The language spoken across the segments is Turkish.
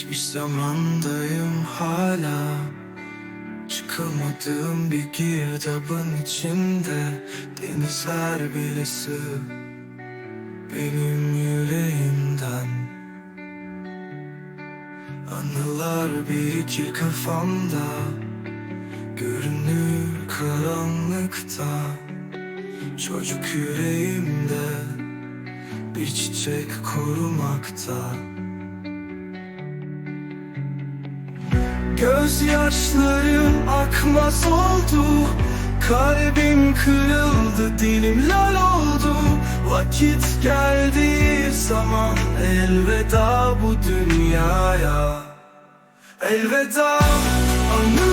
Geçmiş zamandayım hala Çıkamadığım bir girdabın içinde. Denizler bile sığ Benim yüreğimden. Anılar birikir kafamda Görünür karanlıkta. Çocuk yüreğimde Bir çiçek korumakta Gözyaşlarım akmaz oldu. Kalbim kırıldı dilim lal oldu. Vakit geldiği zaman elveda bu dünyaya. Elveda anılarım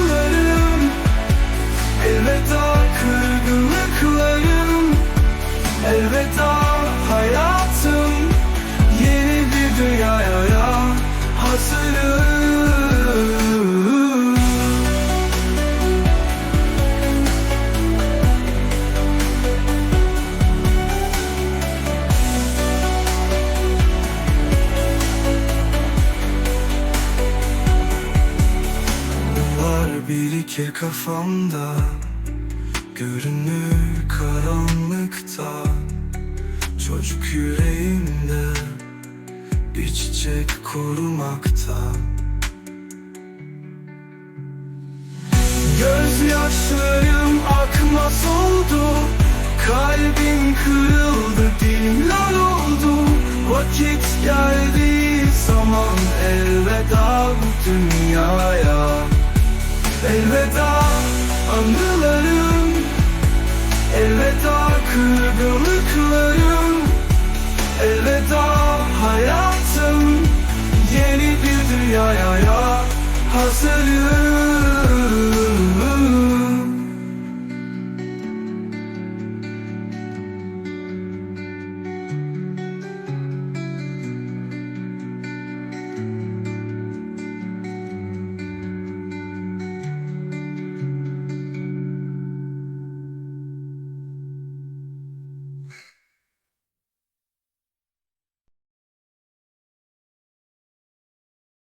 birikir kafamda Görünür karanlıkta. Çocuk yüreğimde Bir çiçek korumakta. Gözyaşlarım akmaz oldu Kalbim kırıldı dilim lal oldu. Vakit geldiği zaman elveda bu dünyaya Elveda anılarım. Elveda kırgınlıklarım. Elveda hayatım. Yeni bir dünyaya hazırım